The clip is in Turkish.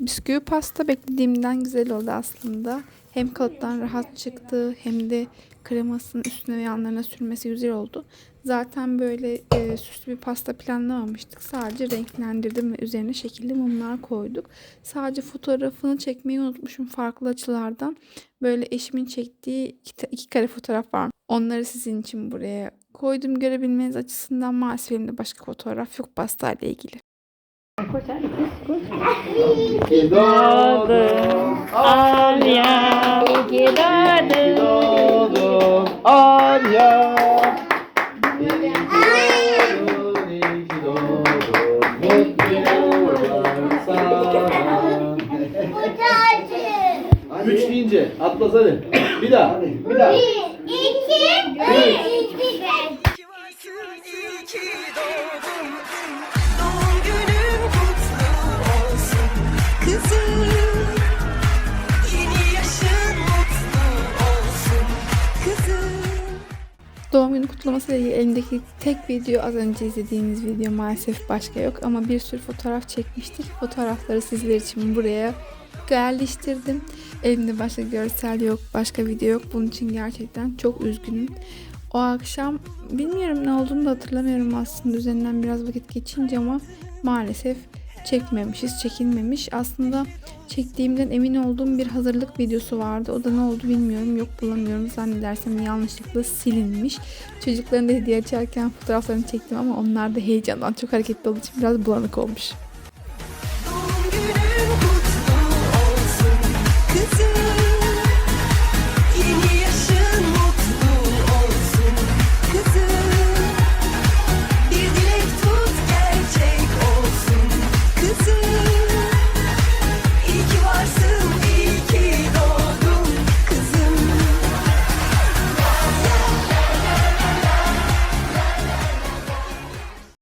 Bisküvi pasta beklediğimden güzel oldu aslında. Hem kalıptan rahat çıktı hem de kremasının üstüne ve yanlarına sürmesi güzel oldu. Zaten böyle e, süslü bir pasta planlamamıştık. Sadece renklendirdim ve üzerine şekilli mumlar koyduk. Sadece fotoğrafını çekmeyi unutmuşum farklı açılardan. Böyle eşimin çektiği iki, iki kare fotoğraf var. Onları sizin için buraya koydum görebilmeniz açısından maalesef elimde başka fotoğraf yok pasta ile ilgili. İki doğdun Alya, iyi doğdun. doğdun Alya. İyi ki doğdun, iyi ki doğdun. Mutlu yıllar sana. Üç deyince atlas hadi. Bir daha. Bir daha. Doğum günü kutlaması ile ilgili elimdeki tek video az önce izlediğiniz video maalesef başka yok ama bir sürü fotoğraf çekmiştik. Fotoğrafları sizler için buraya yerleştirdim. Elimde başka görsel yok, başka video yok. Bunun için gerçekten çok üzgünüm. O akşam bilmiyorum ne olduğunu da hatırlamıyorum aslında üzerinden biraz vakit geçince ama maalesef çekmemişiz, çekilmemiş. Aslında çektiğimden emin olduğum bir hazırlık videosu vardı. O da ne oldu bilmiyorum. Yok bulamıyorum. Zannedersem yanlışlıkla silinmiş. Çocukların da hediye açarken fotoğraflarını çektim ama onlar da heyecandan çok hareketli olduğu için biraz bulanık olmuş.